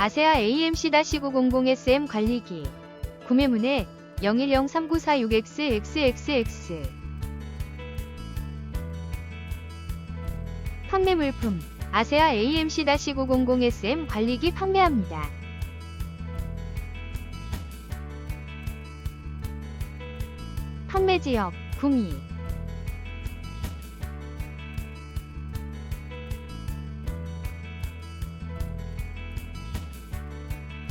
아세아 AMC-900SM 관리기. 구매문의 01039446XXXX 판매 물품 아세아 AMC-900SM 관리기 판매합니다. 판매 지역 구미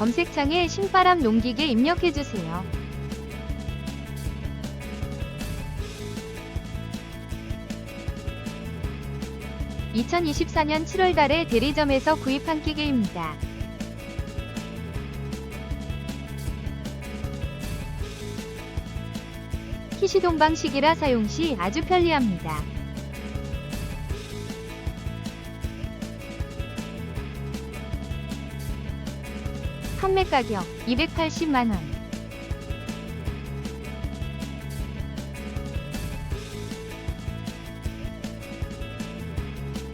검색창에 신바람 농기계 입력해주세요. (2024년 7월 달에) 대리점에서 구입한 기계입니다. 키시동 방식이라 사용 시 아주 편리합니다. 판매 가격 280만원.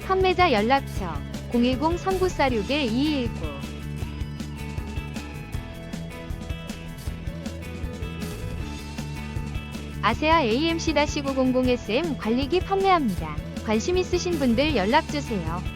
판매자 연락처 010-3946-2219 아세아 AMC-900SM 관리기 판매합니다. 관심 있으신 분들 연락주세요.